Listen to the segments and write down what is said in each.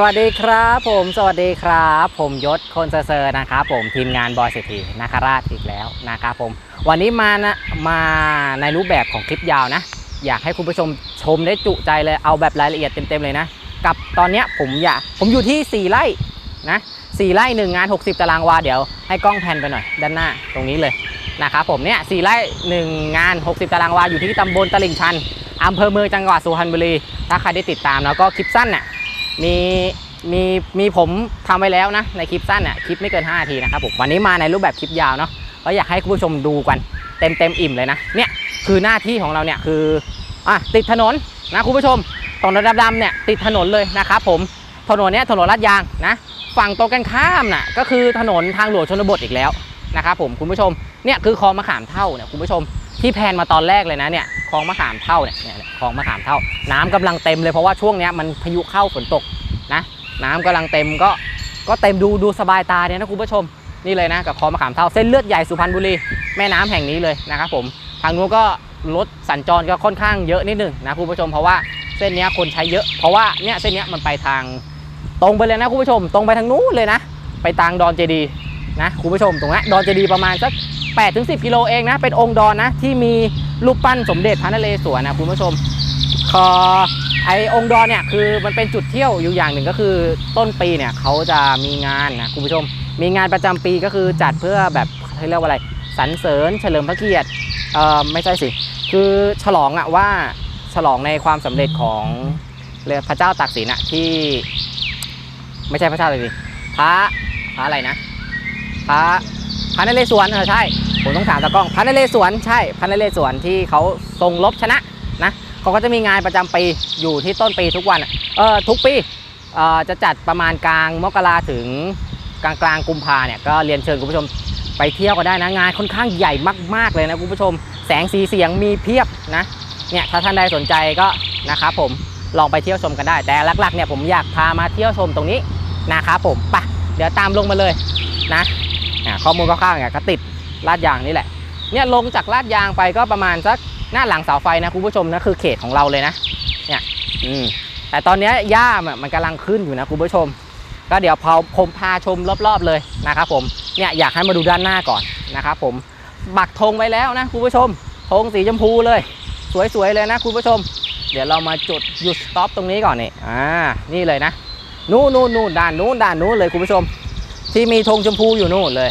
สวัสดีครับผมสวัสดีครับ ผมยศคนเซอร์นะครับผมทีมงานบอยเศรษฐีนาคราชอีกแล้วนะครับผมวันนี้มานะมาในรูปแบบของคลิปยาวนะ อยากให้คุณผู้ชมชมได้จุใจเลยเอาแบบรายละเอียดเต็มๆเลยนะ กับตอนเนี้ยผมอยากผมอยู่ที่ 4ไร่นะ4ไร่1งาน 60 ตารางวาเดี๋ยวให้กล้องแพนไปหน่อย ด้านหน้าตรงนี้เลยนะครับผมเนี่ย4ไร่1งาน 60 ตารางวาอยู่ที่ตำบลตลิ่งชันอำเภอเมืองจังหวัดสุพรรณบุรีถ้าใครได้ติดตามแล้วก็คลิปสั้นน่ะ มีมีมีผมทำไว้แล้วนะในคลิปสั้นเนี่ยคลิปไม่เกิน 5 นาทีนะครับผมวันนี้มาในรูปแบบคลิปยาวเนาะก็อยากให้คุณผู้ชมดูกันเต็มเต็มอิ่มเลยนะเนี่ยคือหน้าที่ของเราเนี่ยคืออะติดถนนนะคุณผู้ชมตรงดำๆเนี่ยติดถนนเลยนะครับผมถนนเนี้ยถนนลาดยางนะฝั่งตรงกันข้ามน่ะก็คือถนนทางหลวงชนบทอีกแล้วนะครับผมคุณผู้ชมเนี่ยคือคลองมะขามเท่าเนี่ยคุณผู้ชมที่แพนมาตอนแรกเลยนะเนี่ยคลองมะขามเท่าเนี่ยเนี่ยคลองมะขามเท่าน้ำกำลังเต็มเลยเพราะว่าช่วงเนี้ยมันพายุเข้าฝนตก นะน้ำกำลังเต็มก็ก็เต็มดูดูสบายตาเนี่ยนะคุณผู้ชมนี่เลยนะกับคลองมะขามเท่าเส้นเลือดใหญ่สุพรรณบุรีแม่น้ำแห่งนี้เลยนะครับผมทางนู้นก็รถสัญจรก็ค่อนข้างเยอะนิดหนึงนะคุณผู้ชมเพราะว่าเส้นนี้คนใช้เยอะ เพราะว่าเนี่ยเส้นนี้มันไปทางตรงไปเลยนะคุณผู้ชม ตรงไปทางนู้นเลยนะ ไปทางดอนเจดีย์นะคุณผู้ชมตรงนั้ดอนเจดีย์ประมาณสัก8ถึง10 กิโลเองนะ เป็นองค์ดอนนะ ที่มีรูปปั้นสมเด็จพระนเรศวรนะคุณผู้ชมพอ ไอองค์ดอนเนี่ยคือมันเป็นจุดเที่ยวอยู่อย่างหนึ่งก็คือต้นปีเนี่ยเขาจะมีงานนะคุณผู้ชม มีงานประจำปีก็คือจัดเพื่อแบบเขาเรียกว่าอะไรสรรเสริญเฉลิมพระเกียรติเอ่อไม่ใช่สิ คือฉลองอะว่าฉลองในความสำเร็จของพระเจ้าตากสินอะที่ ไม่ใช่พระเจ้าเลยสิพระพระอะไรนะพระพระนเรศวรเออใช่ผมต้องถามตากล้องพระนเรศวรใช่พระนเรศวรที่เขาทรงรบชนะนะ เขาก็จะมีงานประจำปีอยู่ที่ต้นปีทุกวันเออทุกปีเออจะจัดประมาณกลางมกราถึงกลางกลางกุมภาเนี่ยก็เรียนเชิญคุณผู้ชมไปเที่ยวก็ได้นะงานค่อนข้างใหญ่มาก ๆ เลยนะคุณผู้ชม แสงสีเสียงมีเพียบนะเนี่ยถ้าท่านใดสนใจก็นะครับผมลองไปเที่ยวชมกันได้ แต่หลักๆเนี่ยผมอยากพามาเที่ยวชมตรงนี้นะครับผมไปะเดี๋ยวตามลงมาเลยนะข้อมูลคร่าวๆเนี่ยก็ติดลาดยางนี่แหละเนี่ยลงจากลาดยางไปก็ประมาณสัก หน้าหลังเสาไฟนะคุณผู้ชมนะคือเขตของเราเลยนะเนี่ยอืมแต่ตอนนี้หญ้ามันมันกำลังขึ้นอยู่นะคุณผู้ชม ก็เดี๋ยวพอผมพาชมรอบๆเลยนะครับผมเนี่ยอยากให้มาดูด้านหน้าก่อนนะครับผมปักธงไว้แล้วนะคุณผู้ชมธงสีชมพูเลย สวยๆเลยนะคุณผู้ชม เดี๋ยวเรามาจุดหยุดสต็อปตรงนี้ก่อนนี่อ่านี่เลยนะนู่นนู่นนู่นด้านนู้นด้านนู้นเลยคุณผู้ชม ที่มีธงชมพูอยู่นู่นเลย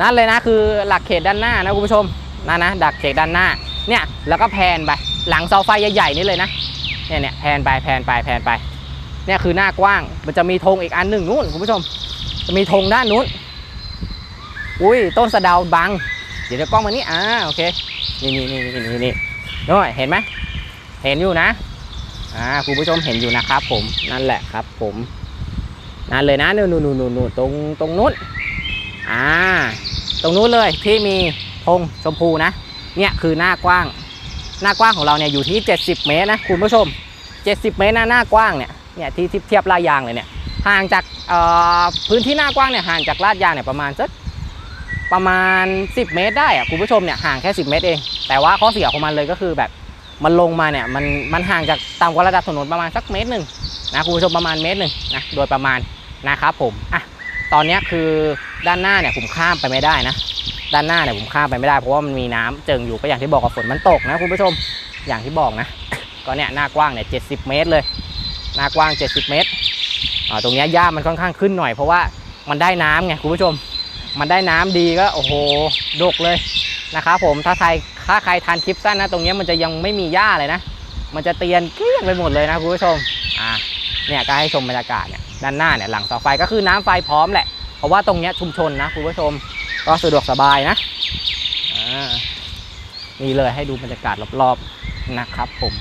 นั่นเลยนะคือหลักเขตด้านหน้านะคุณผู้ชมนั่นนะดักเขตด้านหน้า เนี่ยแล้วก็แพนไปหลังเสาไฟใหญ่ๆนี่เลยนะเนี่ยเนี่ยแพนไปแพนไปแพนไปเนี่ยคือหน้ากว้าง มันจะมีธงอีกอันหนึ่งนู้นคุณผู้ชม จะมีธงด้านนู้นอุ้ยต้นสะดาบัง เดี๋ยวเดี๋ยวกล้องมานี่อ่าโอเคนี่นี่นี่นี่นี่นี่น้อยเห็นไหมเห็นอยู่นะอ่าคุณผู้ชมเห็นอยู่นะครับ ผมนั่นแหละครับ ผมนั่นเลยนะนู่นนู่นนู่นนู่นตรงตรงนู้นอ่าตรงนู้นเลยที่มีธงชมพูนะ เนี่ยคือหน้ากว้าง หน้ากว้างของเราเนี่ยอยู่ที่ 70 เมตรนะคุณผู้ชม 70 เมตรนะหน้ากว้างเนี่ยเนี่ยที่เทียบลาดยางเลยเนี่ยห่างจากพื้นที่หน้ากว้างเนี่ยห่างจากลาดยางเนี่ยประมาณสักประมาณ 10 เมตรได้อะคุณผู้ชมเนี่ยห่างแค่ 10 เมตรเอง แต่ว่าข้อเสียของมันเลยก็คือแบบมันลงมาเนี่ยมันมันห่างจากต่ำกว่าระดับถนนประมาณสักเมตรหนึ่งนะคุณผู้ชมประมาณเมตรหนึ่งนะโดยประมาณนะครับผมอะตอนนี้คือด้านหน้าเนี่ยผมข้ามไปไม่ได้นะ ด้านหน้าเนี่ยผมข้ามไปไม่ได้เพราะว่ามันมีน้ำเจิงอยู่ก็อย่างที่บอกกับฝนมันตกนะคุณผู้ชมอย่างที่บอกนะ ก็เนี่ยหน้ากว้างเนี่ยเจ็เมตรเลย หน้ากว้าง 70 เมตรอ่าตรงเนี้ยหญ้ามันค่อนข้างขึ้นหน่อยเพราะว่ามันได้น้ำไงคุณผู้ชม มันได้น้ำดีก็โอ้โหดกเลยนะครับผมถ้าใครถ้าใครทานคลิปสั้นนะ ตรงเนี้ยมันจะยังไม่มีหญ้าเลยนะ มันจะเตียนเกลี้ยงไปหมดเลยนะคุณผู้ชมอ่าเนี่ยก็ให้ชมบรรยากาศเนี่ยด้านหน้าเนี่ยหลังเสาไฟก็คือน้ำไฟพร้อมแหละเพราะว่าตรงเนี้ยชุมชนนะคุณผู้ชม ก็สะดวกสบายนะอ่านี่เลยให้ดูบรรยากาศรอบๆนะครับผม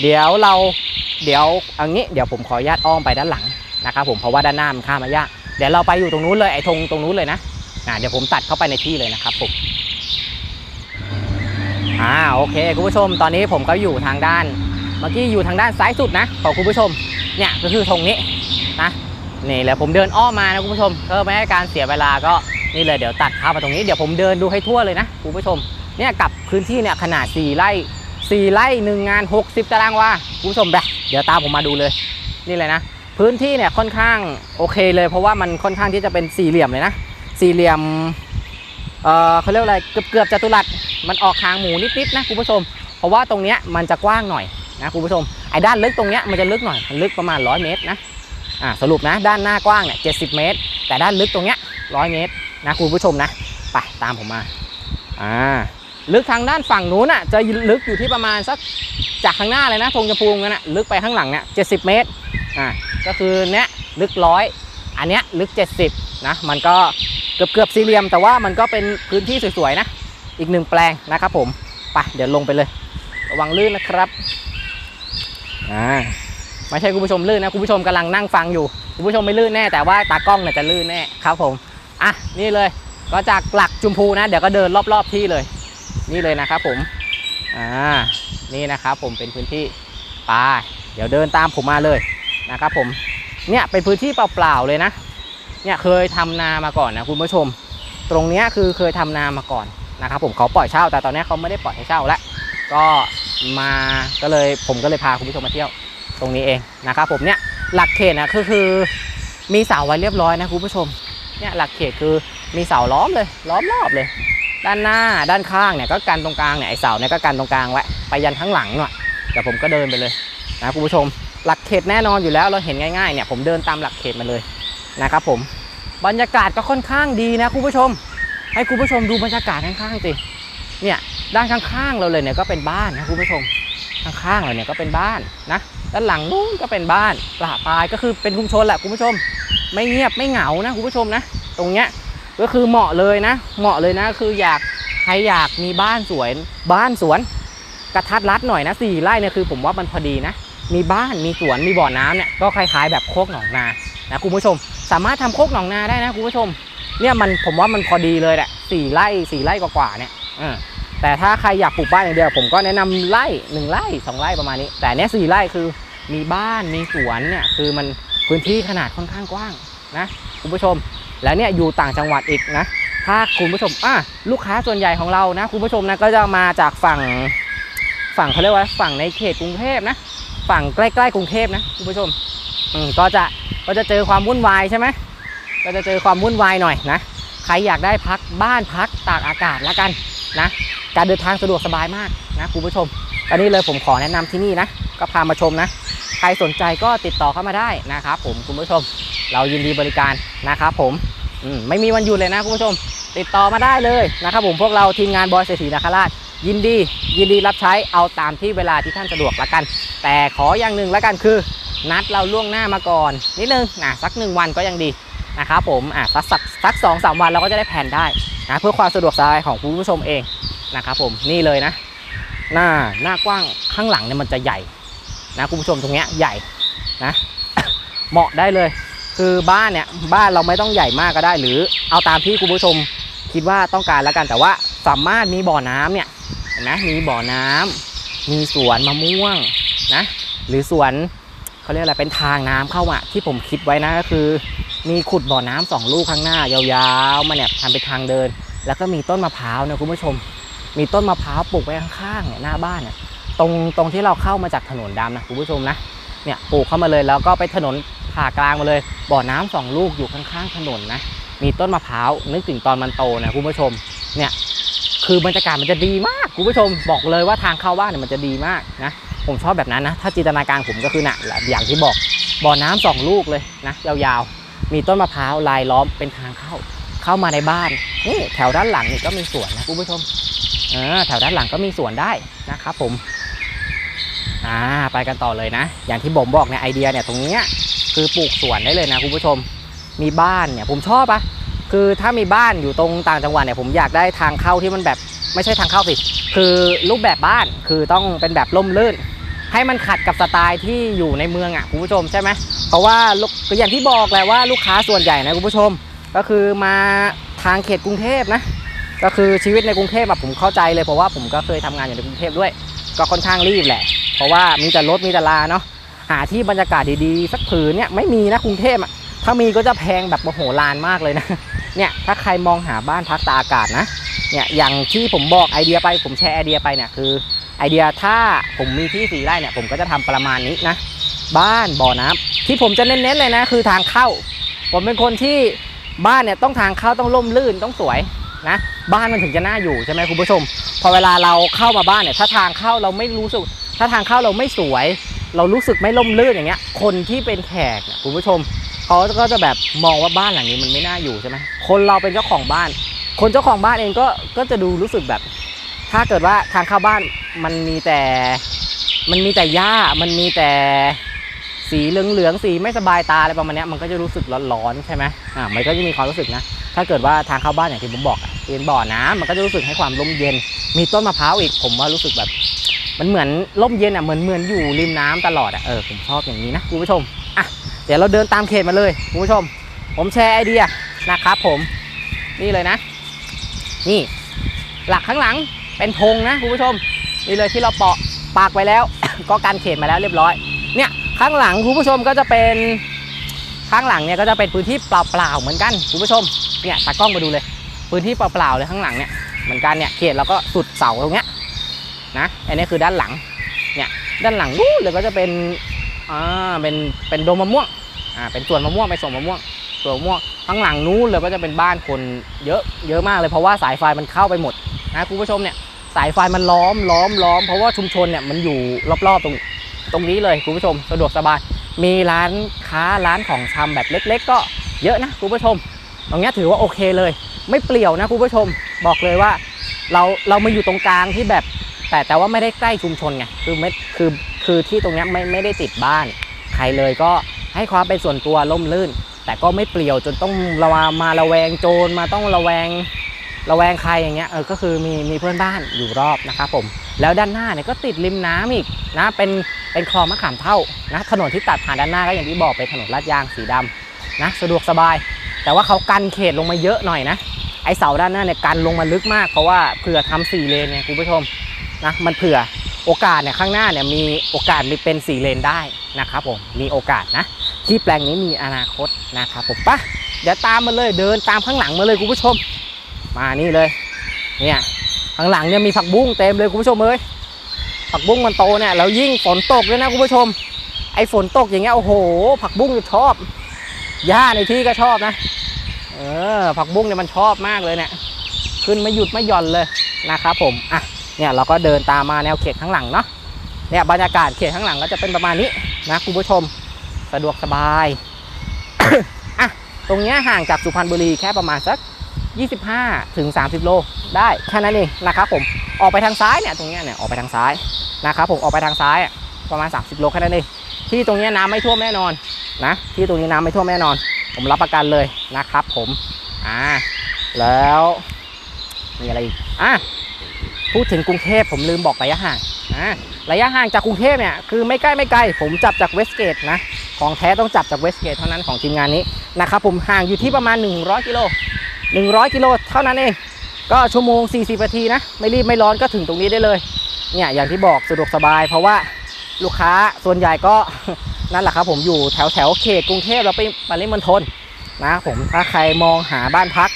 เดี๋ยวเราเดี๋ยวเอันนี้เดี๋ยวผมขออนุญาตอ้อมไปด้านหลังนะครับผมเพราะว่าด้านหน้ามันข้ามมายากเดี๋ยวเราไปอยู่ตรงนู้นเลยไอ้ธงตรงนู้นเลยนะอ่าเดี๋ยวผมตัดเข้าไปในที่เลยนะครับผมอ่าโอเคคุณผู้ชมตอนนี้ผมก็อยู่ทางด้าน เมื่อกี้อยู่ทางด้านซ้ายสุดนะของคุณผู้ชมเนี่ยก็คือธงนี้นะ นี่แหละผมเดินอ้อมมานะคุณผู้ชมเพื่อไม่ให้การเสียเวลาก็นี่เลยเดี๋ยวตัดภาพมาตรงนี้เดี๋ยวผมเดินดูให้ทั่วเลยนะคุณผู้ชมเนี่ยกับพื้นที่เนี่ยขนาด 4 ไร่ 4 ไร่หนึ่งงาน 60 ตารางวาคุณผู้ชมแบบเดี๋ยวตามผมมาดูเลยนี่เลยนะ พื้นที่เนี่ยค่อนข้างโอเคเลย เพราะว่ามันค่อนข้างที่จะเป็นสี่เหลี่ยมเลยนะสี่เหลี่ยมเอ่อเขาเรียกอะไรเกือบเกือบจัตุรัสมันออกทางหมูนิดๆนะคุณผู้ชม เพราะว่าตรงเนี้ยมันจะกว้างหน่อยนะคุณผู้ชมไอ้ด้านลึกตรงเนี้ยมันจะลึกหน่อยมันลึกประมาณ 100 เมตรนะ อ่าสรุปนะด้านหน้ากว้างเนี่ย70เมตร แต่ด้านลึกตรงเนี้ย100เมตรนะคุณผู้ชมนะไปตามผมมาอ่าลึกทางด้านฝั่งนู้นอะจะลึกอยู่ที่ประมาณสักจากข้างหน้าเลยนะธงจะพูงกันนะลึกไปข้างหลังเนี่ย70เมตรอ่าก็คือเนี้ยลึกร้อยอันเนี้ยลึก 70นะมันก็เกือบเกือบสี่เหลี่ยม แต่ว่ามันก็เป็นพื้นที่สวยๆนะ อีกหนึ่งแปลงนะครับผมไปเดี๋ยวลงไปเลย ระวังลื่นนะครับอ่า ไม่ใช่คุณผู้ชมลื่นนะคุณผู้ชมกำลังนั่งฟังอยู่คุณผู้ชมไม่ลื่นแน่แต่ว่าตากล้องเนี่ยจะลื่นแน่ครับผมอะนี่เลยก็จากหลักจุมพูนะ เดี๋ยวก็เดินรอบๆที่เลย นี่เลยนะครับผมอ่านี่นะครับผมเป็นพื้นที่ไปเดี๋ยวเดินตามผมมาเลยนะครับผมเนี่ยเป็นพื้นที่เปล่าๆเลยนะเนี่ยเคยทำนามาก่อนนะคุณผู้ชม ตรงเนี้ยคือเคยทำนามาก่อนนะครับผมเขาปล่อยเช่า แต่ตอนนี้เขาไม่ได้ปล่อยให้เช่าแล้วก็มาก็เลยผมก็เลยพาคุณผู้ชมมาเที่ยว ตรงนี้เองนะครับผมเนี่ยหลักเขตนะก็คือมีเสาไว้เรียบร้อยนะคุณผู้ชมเนี่ยหลักเขตคือมีเสาล้อมเลยล้อมรอบเลย ด้านหน้าด้านข้างเนี่ยก็กันตรงกลางเนี่ยไอเสาเนี่ยก็กันตรงกลางไว้ไปยันข้างหลังหน่อยเดี๋ยวผมก็เดินไปเลยนะคุณผู้ชม หลักเขตแน่นอนอยู่แล้วเราเห็นง่ายๆเนี่ยผมเดินตามหลักเขตมาเลยนะครับผมบรรยากาศก็ค่อนข้างดีนะคุณผู้ชม ให้คุณผู้ชมดูบรรยากาศข้างๆสิ เนี่ยด้านข้างๆเราเลยเนี่ยก็เป็นบ้านนะคุณผู้ชมข้างๆเราเนี่ยก็เป็นบ้านนะด้านหลังนู้นก็เป็นบ้านปลาปลายก็คือเป็นชุมชนแหละคุณผู้ชม ไม่เงียบไม่เหงานะคุณผู้ชมนะ ตรงเนี้ยก็คือเหมาะเลยนะ เหมาะเลยนะคืออยากใครอยากมีบ้านสวยบ้านสวนกระทัดรัดหน่อยนะสี่ไร่เนี่ยคือผมว่ามันพอดีนะ มีบ้านมีสวนมีบ่อน้ำเนี่ยก็คล้ายๆแบบโคกหนองนานะคุณผู้ชม สามารถทำโคกหนองนาได้นะคุณผู้ชม เนี่ยมันผมว่ามันพอดีเลยแหละสี่ไร่สี่ไร่กว่าๆเนี่ย อแต่ถ้าใครอยากปลูกบ้านอย่างเดียว ผมก็แนะนำไร่หนึ่งไร่สองไร่ประมาณนี้ แต่เนี้ยสี่ไร่คือมีบ้านมีสวนเนี่ยคือมันพื้นที่ขนาดค่อนข้างกว้างนะคุณผู้ชม แล้วเนี่ยอยู่ต่างจังหวัดอีกนะ ถ้าคุณผู้ชมอะลูกค้าส่วนใหญ่ของเรานะคุณผู้ชมนะก็จะมาจากฝั่งฝั่งเขาเรียกว่าฝั่งในเขตกรุงเทพนะ ฝั่งใกล้ๆกรุงเทพนะคุณผู้ชมอืมก็จะก็จะเจอความวุ่นวายใช่ไหมก็จะเจอความวุ่นวายหน่อยนะใครอยากได้พักบ้านพักตากอากาศแล้วกัน นะการเดินทางสะดวกสบายมากนะคุณผู้ชมตอนนี้เลยผมขอแนะนำที่นี่นะก็พามาชมนะใครสนใจก็ติดต่อเข้ามาได้นะครับผมคุณผู้ชม เรายินดีบริการนะครับผมอืมไม่มีวันหยุดเลยนะคุณผู้ชม ติดต่อมาได้เลยนะครับผมพวกเราทีมงานบอยเศรษฐีนาคราชยินดี ยินดีรับใช้เอาตามที่เวลาที่ท่านสะดวกละกัน แต่ขออย่างหนึ่งละกันคือ นัดเราล่วงหน้ามาก่อน นิดนึงนะสักหนึ่งวันก็ยังดีนะครับผมอะสักสักสองสามวันเราก็จะได้แผนได้ นะเพื่อความสะดวกสบายของคุณผู้ชมเองนะครับผมนี่เลยนะ หน้าหน้ากว้างข้างหลังเนี่ยมันจะใหญ่นะคุณผู้ชมตรงเนี้ยใหญ่นะเหมาะได้เลย คือบ้านเนี่ยบ้านเราไม่ต้องใหญ่มากก็ได้ หรือเอาตามที่คุณผู้ชมคิดว่าต้องการแล้วกันแต่ว่าสามารถมีบ่อน้ำเนี่ยเห็นไหมมีบ่อน้ำมีสวนมะม่วงนะหรือสวนเขาเรียกอะไรเป็นทางน้ำเข้ามาที่ผมคิดไว้นะก็คือ มีขุดบ่อน้ำสองลูกข้างหน้ายาวๆมาเนี่ยทำเป็นทางเดิน แล้วก็มีต้นมะพร้าวนะคุณผู้ชม มีต้นมะพร้าวปลูกไว้ข้างๆเนี่ยหน้าบ้านเนี่ยตรงตรงที่เราเข้ามาจากถนนดำนะคุณผู้ชมนะเนี่ยปลูกเข้ามาเลยแล้วก็ไปถนนผ่ากลางมาเลย บ่อน้ำสองลูกอยู่ข้างๆถนนนะมีต้นมะพร้าวนึกถึงตอนมันโตนะคุณผู้ชมเนี่ยคือบรรยากาศมันจะดีมากคุณผู้ชมบอกเลยว่าทางเข้าบ้านเนี่ยมันจะดีมากนะผมชอบแบบนั้นนะ ถ้าจินตนาการผมก็คือน่ะอย่างที่บอกบ่อน้ำสองลูกเลยนะยาวๆ มีต้นมะพร้าวลายล้อมเป็นทางเข้า เข้ามาในบ้านนี่แถวด้านหลังนี่ก็มีสวนนะคุณผู้ชมเออแถวด้านหลังก็มีสวนได้นะครับผมอ่าไปกันต่อเลยนะ อย่างที่ผมบอกเนี่ยไอเดียเนี่ยตรงเนี้ยคือปลูกสวนได้เลยนะคุณผู้ชม มีบ้านเนี่ยผมชอบอะคือถ้ามีบ้านอยู่ตรงต่างจังหวัดเนี่ยผมอยากได้ทางเข้าที่มันแบบไม่ใช่ทางเข้าสิคือรูปแบบบ้านคือต้องเป็นแบบร่มรื่น ให้มันขัดกับสไตล์ที่อยู่ในเมืองอะคุณผู้ชมใช่ไหมเพราะว่าก็อย่างที่บอกแหละว่าลูกค้าส่วนใหญ่นะคุณผู้ชม ก็คือมาทางเขตกรุงเทพนะ ก็คือชีวิตในกรุงเทพอะผมเข้าใจเลยเพราะว่าผมก็เคยทำงานอยู่ในกรุงเทพด้วย ก็ค่อนข้างรีบแหละ เพราะว่ามีแต่รถมีแต่ลาเนาะหาที่บรรยากาศดีๆ สักผืนเนี่ยไม่มีนะกรุงเทพอะถ้ามีก็จะแพงแบบโมโหลานมากเลยนะเนี่ยถ้าใครมองหาบ้านพักตากอากาศนะเนี่ยอย่างที่ผมบอกไอเดียไปผมแชร์ไอเดียไปเนี่ยคือ ไอเดียถ้าผมมีที่สี่ไร่เนี่ยผมก็จะทำประมาณนี้นะ บ้านบ่อน้ำที่ผมจะเน้นๆเลยนะ คือทางเข้า ผมเป็นคนที่บ้านเนี่ยต้องทางเข้าต้องร่มรื่นต้องสวยนะ บ้านมันถึงจะน่าอยู่ใช่ไหมคุณผู้ชม พอเวลาเราเข้ามาบ้านเนี่ยถ้าทางเข้าเราไม่รู้สึก ถ้าทางเข้าเราไม่สวย เรารู้สึกไม่ร่มรื่นอย่างเงี้ย คนที่เป็นแขกเนี่ยคุณผู้ชมเขาก็จะแบบมองว่าบ้านหลังนี้มันไม่น่าอยู่ใช่ไหมคนเราเป็นเจ้าของบ้าน คนเจ้าของบ้านเองก็ก็จะดูรู้สึกแบบ ถ้าเกิดว่าทางเข้าบ้านมันมีแต่มันมีแต่หญ้ามันมีแต่สีเหลืองๆสีไม่สบายตาอะไรประมาณนี้มันก็จะรู้สึกร้อนๆใช่ไหมอ่ามันก็จะมีความรู้สึกนะถ้าเกิดว่าทางเข้าบ้านอย่างที่ผมบอกเป็นบ่อน้ำมันก็จะรู้สึกให้ความร่มเย็น มีต้นมะพร้าวอีกผมว่ารู้สึกแบบ มันเหมือนร่มเย็นอะเหมือนเหมือนอยู่ริมน้ำตลอดอะเออผมชอบอย่างนี้นะคุณผู้ชมอะเดี๋ยวเราเดินตามเขตมาเลยคุณผู้ชม ผมแชร์ไอเดียนะครับผมนี่เลยนะ นี่ หลักข้างหลัง เป็นธงนะคุณผู้ชมนี่เลยที่เราเปาะปากไว้แล้ว ก็การเขตมาแล้วเรียบร้อยเนี่ยข้างหลังคุณผู้ชมก็จะเป็นข้างหลังเนี่ยก็จะเป็นพื้นที่เปล่าๆเหมือนกันคุณผู้ชมเนี่ยตากล้องมาดูเลย พื้นที่เปล่าๆเลยข้างหลังเนี่ยเหมือนกันเนี่ยเขตเราก็สุดเสาตรงเนี้ยนะอันนี้คือด้านหลังเนี่ยด้านหลังนู้นเลยก็จะเป็นอ่าเป็นเป็นโดมมะม่วงอ่าเป็นสวนมะม่วงเป็นสวนมะม่วงสวนมะม่วงข้างหลังนู้นเลยก็จะเป็นบ้านคนเยอะเยอะมากเลยเพราะว่าสายไฟมันเข้าไปหมดนะคุณผู้ชมเนี่ย สายไฟมันล้อมล้อมล้อมเพราะว่าชุมชนเนี่ยมันอยู่รอบๆตรงตรงนี้เลยคุณผู้ชมสะดวกสบาย มีร้านค้าร้านของชำแบบเล็ก ๆ ก็เยอะนะคุณผู้ชม ตรงนี้ถือว่าโอเคเลย ไม่เปลี่ยวนะคุณผู้ชมบอกเลยว่า เราเรามาอยู่ตรงกลางที่แบบ แต่แต่ว่าไม่ได้ใกล้ชุมชนไงคือไม่คือคือที่ตรงนี้ไม่ไม่ได้ติดบ้าน ใครเลยก็ให้ความเป็นส่วนตัวล่มลื่น แต่ก็ไม่เปลี่ยวจนต้องระวามาระแวงโจรมาต้องระแวง ระแวงใครอย่างเงี้ยเออก็คือมีมีเพื่อนบ้านอยู่รอบนะครับผมแล้วด้านหน้าเนี่ยก็ติดริมน้ำอีกนะเป็นเป็นคลองมะขามเท่านะถนนที่ตัดผ่านด้านหน้าก็อย่างที่บอกเป็นถนนลาดยางสีดำนะสะดวกสบาย แต่ว่าเขากันเขตลงมาเยอะหน่อยนะไอเสาด้านหน้าเนี่ยกันลงมาลึกมากเพราะว่าเผื่อทำสี่เลนเนี่ยคุณผู้ชมนะมันเผื่อโอกาสเนี่ยข้างหน้าเนี่ยมีโอกาสมีเป็นสี่เลนได้นะครับผมมีโอกาสนะที่แปลงนี้มีอนาคตนะครับผมปะเดี๋ยวตามมาเลยเดินตามข้างหลังมาเลยคุณผู้ชม มานี่เลย เนี่ยข้างหลังเนี่ยมีผักบุ้งเต็มเลยคุณผู้ชมเอ้ยผักบุ้งมันโตเนี่ยแล้วยิ่งฝนตกด้วยนะคุณผู้ชม ไอ้ฝนตกอย่างเงี้ยโอ้โห ผักบุ้งจะชอบหญ้าในที่ก็ชอบนะ เออ ผักบุ้งเนี่ยมันชอบมากเลยเนี่ยขึ้นไม่หยุดไม่หย่อนเลยนะครับผมอะเนี่ยเราก็เดินตามมาแนวเขตข้างหลังเนาะเนี่ยบรรยากาศเขตข้างหลังก็จะเป็นประมาณนี้นะคุณผู้ชมสะดวกสบายอะตรงเนี้ยห่างจากสุพรรณบุรีแค่ประมาณสัก 25 ถึง 30 โล ได้แค่นั้นเองนะครับผมออกไปทางซ้ายเนี่ยตรงนี้เนี่ยออกไปทางซ้ายนะครับผมออกไปทางซ้ายประมาณ 30 โลแค่นั้นเองที่ตรงนี้น้ำไม่ท่วมแน่นอนนะที่ตรงนี้น้ำไม่ท่วมแน่นอน ผมรับประกันเลยนะครับผมอ่าแล้วมีอะไรอีกอะพูดถึงกรุงเทพผมลืมบอกระยะห่างอ่าระยะห่างจากกรุงเทพเนี่ยคือไม่ใกล้ไม่ไกล ผมจับจากเวสเกตนะของแท้ต้องจับจากเวสเกตเท่านั้นของทีมงานนี้นะครับผมห่างอยู่ที่ประมาณ 100กิโล 100กิโลเท่านั้นเอง ก็ชั่วโมง 40นาทีนะ ไม่รีบไม่ร้อนก็ถึงตรงนี้ได้เลย เนี่ยอย่างที่บอกสะดวกสบาย เพราะว่าลูกค้าส่วนใหญ่ก็นั่นแหละครับผมอยู่แถวแถวเขตกรุงเทพแล้วไปปริมณฑลนะผมถ้าใครมองหาบ้านพัก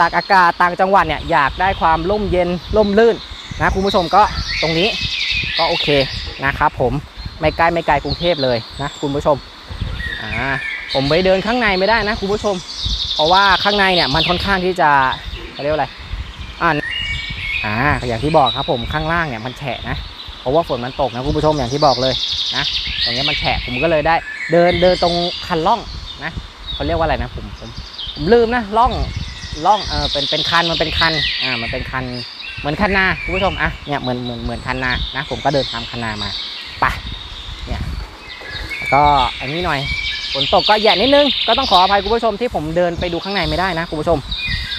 ตากอากาศต่างจังหวัดเนี่ยอยากได้ความร่มเย็นร่มลื่นนะคุณผู้ชมก็ตรงนี้ก็โอเคนะครับผมไม่ใกล้ไม่ไกลกรุงเทพเลยนะคุณผู้ชมอ่าผมไปเดินข้างในไม่ได้นะคุณผู้ชม เพราะว่าข้างในเนี่ยมันค่อนข้างที่จะเขาเรียกว่าอะไรอ่าอ่าอย่างที่บอกครับผมข้างล่างเนี่ยมันแฉะนะเพราะว่าฝนมันตกนะคุณผู้ชมอย่างที่บอกเลยนะตรงนี้มันแฉะผมก็เลยได้ เดินเดินตรงคันล่องนะเขาเรียกว่าอะไรนะผมผมผมลืมนะล่องล่องเออเป็นเป็นคันมันเป็นคันอ่ามันเป็นคันเหมือนคันนาคุณผู้ชมอะเนี่ยเหมือนเหมือนเหมือนคันนานะ ผมก็เดินตามคันนามาไปเนี่ยแล้วก็อันนี้หน่อย ฝนตกก็แย่นิดนึง ก็ต้องขออภัยคุณผู้ชมที่ผมเดินไปดูข้างในไม่ได้นะคุณผู้ชม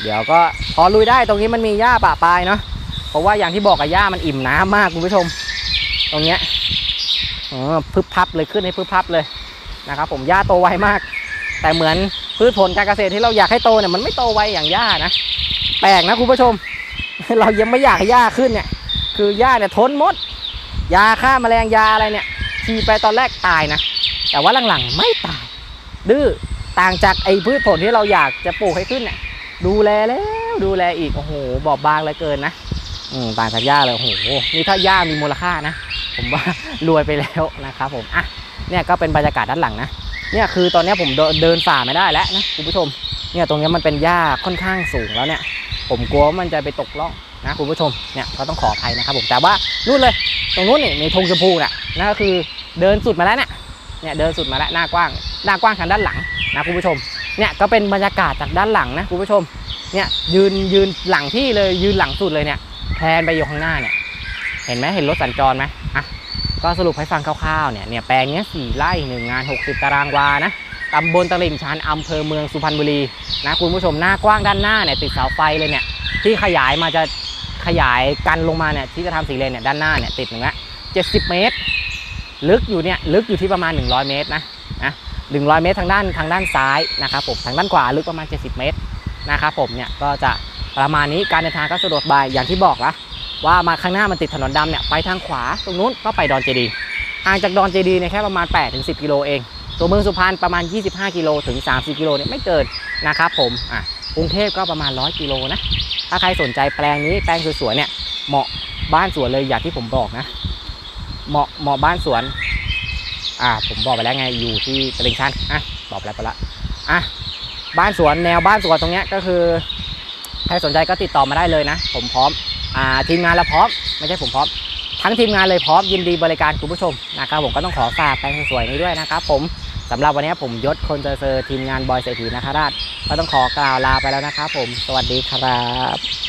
เดี๋ยวก็พอลุยได้ตรงนี้มันมีหญ้าป่าปลายเนาะเพราะว่าอย่างที่บอกกับหญ้ามันอิ่มน้ำมากคุณผู้ชม ตรงเนี้ยออพึบพับเลยขึ้นให้พึบพับเลยนะครับผมหญ้าโตไวมาก แต่เหมือนพืชผลการเกษตรที่เราอยากให้โตเนี่ยมันไม่โตไวอย่างหญ้านะแปลกนะคุณผู้ชม เรายังไม่อยากให้หญ้าขึ้นเนี่ย คือหญ้าเนี่ยทนมด ยาฆ่าแมลงยาอะไรเนี่ยฉีดไปตอนแรกตายนะ แต่ว่าหลังๆไม่ตาย ดื้อต่างจากไอ้พืชผลที่เราอยากจะปลูกให้ขึ้นเนี่ยดูแลแล้วดูแลอีกโอ้โหบอบบางเหลือเกินนะอืมต่างจากหญ้าเลยโอ้โหนี่ถ้าหญ้ามีมูลค่านะ ผมว่ารวยไปแล้วนะครับผมอะเนี่ยก็เป็นบรรยากาศด้านหลังนะเนี่ยคือตอนนี้ผมเดินฝ่าไม่ได้แล้วนะคุณผู้ชมเนี่ยตรงนี้มันเป็นหญ้าค่อนข้างสูงแล้วเนี่ย ผมกลัวว่ามันจะไปตกล่องนะคุณผู้ชมเนี่ยก็ต้องขออภัยนะครับผมแต่ว่านู่นเลย ตรงนู้นนี่มีธงชมพูน่ะนั่นก็คือเดินสุดมาแล้วเนี่ย เนี่ยเดินสุดมาแล้วหน้ากว้าง หน้ากว้างทางด้านหลังนะคุณผู้ชมเนี่ยก็เป็นบรรยากาศจากด้านหลังนะคุณผู้ชมเนี่ยยืนยืนหลังที่เลยยืนหลังสุดเลยเนี่ยแพนไปอยู่ข้างหน้าเนี่ยเห็นไหมเห็นรถสัญจรไหมอะก็สรุปให้ฟังคร่าวๆเนี่ยเนี่ยแปลงเนี้ยสี่ไร่หนึ่งงาน 60 ตารางวานะตำบลตลิ่งชันอำเภอเมืองสุพรรณบุรีนะคุณผู้ชมหน้ากว้างด้านหน้าเนี่ยติดเสาไฟเลยเนี่ยที่ขยายมาจะขยายกันลงมาเนี่ยที่จะทำสีเลนเนี่ยด้านหน้าเนี่ยติดหนึ่งละ70 เมตร ลึกอยู่เนี่ยลึกอยู่ที่ประมาณ 100 เมตรนะนะ100เมตรทางด้านทางด้านซ้ายนะครับผมทางด้านขวาลึกประมาณ 70 เมตรนะครับผมเนี่ยก็จะประมาณนี้การเดินทางก็สะดวกบายอย่างที่บอกละว่ามาข้างหน้ามันติดถนนดำเนี่ยไปทางขวาตรงนู้นก็ไปดอนเจดีย์ห่างจากดอนเจดีย์เนี่ยแค่ประมาณ 8-10 กิโลเอง ตัวเมืองสุพรรณประมาณ 25 กิโลถึง 30 กิโลเนี่ยไม่เกินนะครับผมอะกรุงเทพก็ประมาณ 100 กิโลนะถ้าใครสนใจแปลงนี้แปลงสวยๆเนี่ยเหมาะบ้านสวนเลยอย่างที่ผมบอกนะ เหมาะเหมาะบ้านสวน อ่า ผมบอกไปแล้วไงอยู่ที่ตลิ่งชันอะบอกไปแล้วไปละอะบ้านสวนแนวบ้านสวนตรงเนี้ยก็คือใครสนใจก็ติดต่อมาได้เลยนะ ผมพร้อมอ่าทีมงานเราพร้อมไม่ใช่ผมพร้อม ทั้งทีมงานเลยพร้อมยินดีบริการคุณผู้ชมนะครับผมก็ต้องขอฝากแปลงสวยๆนี้ด้วยนะครับผมสำหรับวันนี้ผมยศคนเจอเซอร์ทีมงานบอยเศรษฐีนคราชก็ต้องขอกล่าวลาไปแล้วนะครับผมสวัสดีครับ